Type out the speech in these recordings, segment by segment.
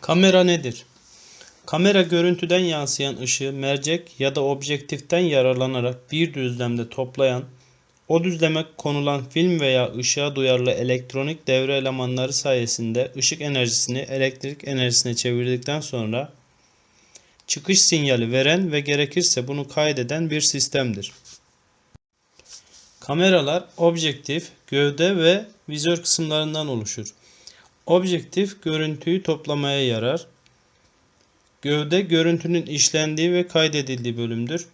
Kamera nedir? Kamera görüntüden yansıyan ışığı mercek ya da objektiften yararlanarak bir düzlemde toplayan, o düzleme konulan film veya ışığa duyarlı elektronik devre elemanları sayesinde ışık enerjisini elektrik enerjisine çevirdikten sonra çıkış sinyali veren ve gerekirse bunu kaydeden bir sistemdir. Kameralar objektif, gövde ve vizör kısımlarından oluşur. Objektif görüntüyü toplamaya yarar. Gövde görüntünün işlendiği ve kaydedildiği bölümdür.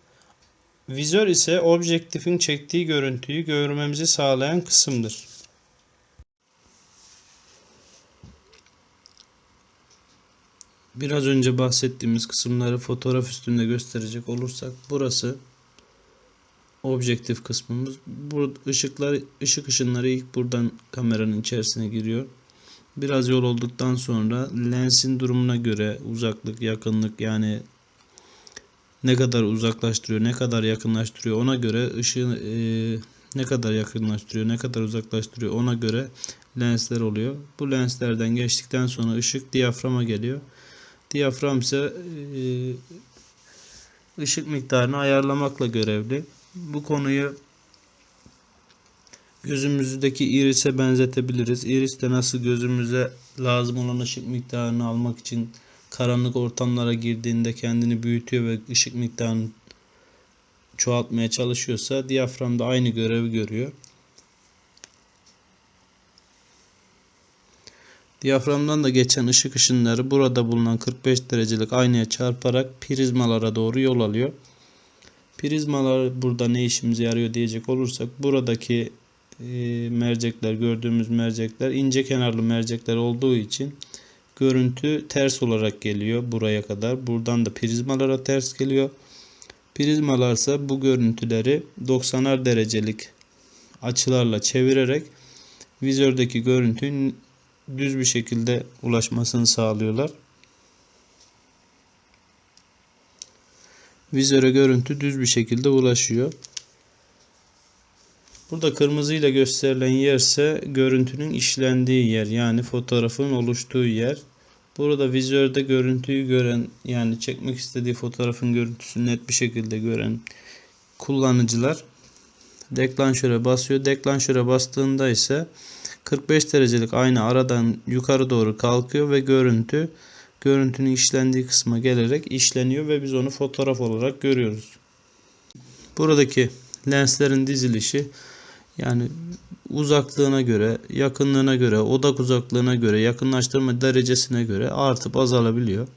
Vizör ise objektifin çektiği görüntüyü görmemizi sağlayan kısımdır. Biraz önce bahsettiğimiz kısımları fotoğraf üstünde gösterecek olursak burası objektif kısmımız. Bu ışıklar ışık ışınları ilk buradan kameranın içerisine giriyor. Biraz yol olduktan sonra lensin durumuna göre uzaklık, yakınlık yani ne kadar uzaklaştırıyor, ne kadar yakınlaştırıyor ona göre ışığı e, ne kadar yakınlaştırıyor, ne kadar uzaklaştırıyor ona göre lensler oluyor. Bu lenslerden geçtikten sonra ışık diyaframa geliyor. Diyafram ise e, ışık miktarını ayarlamakla görevli. Bu konuyu gözümüzdeki iris'e benzetebiliriz. Iris de nasıl gözümüze lazım olan ışık miktarını almak için karanlık ortamlara girdiğinde kendini büyütüyor ve ışık miktarını çoğaltmaya çalışıyorsa diyafram da aynı görevi görüyor. Diyaframdan da geçen ışık ışınları burada bulunan 45 derecelik aynaya çarparak prizmalara doğru yol alıyor. Prizmalar burada ne işimize yarıyor diyecek olursak buradaki mercekler gördüğümüz mercekler ince kenarlı mercekler olduğu için görüntü ters olarak geliyor buraya kadar. Buradan da prizmalara ters geliyor. Prizmalarsa bu görüntüleri 90'ar derecelik açılarla çevirerek vizördeki görüntünün düz bir şekilde ulaşmasını sağlıyorlar. Vizöre görüntü düz bir şekilde ulaşıyor. Burada kırmızı ile gösterilen yer ise görüntünün işlendiği yer yani fotoğrafın oluştuğu yer. Burada vizörde görüntüyü gören yani çekmek istediği fotoğrafın görüntüsünü net bir şekilde gören kullanıcılar deklanşöre basıyor. Deklanşöre bastığında ise 45 derecelik ayna aradan yukarı doğru kalkıyor ve görüntü görüntünün işlendiği kısma gelerek işleniyor ve biz onu fotoğraf olarak görüyoruz. Buradaki lenslerin dizilişi yani uzaklığına göre, yakınlığına göre, odak uzaklığına göre, yakınlaştırma derecesine göre artıp azalabiliyor.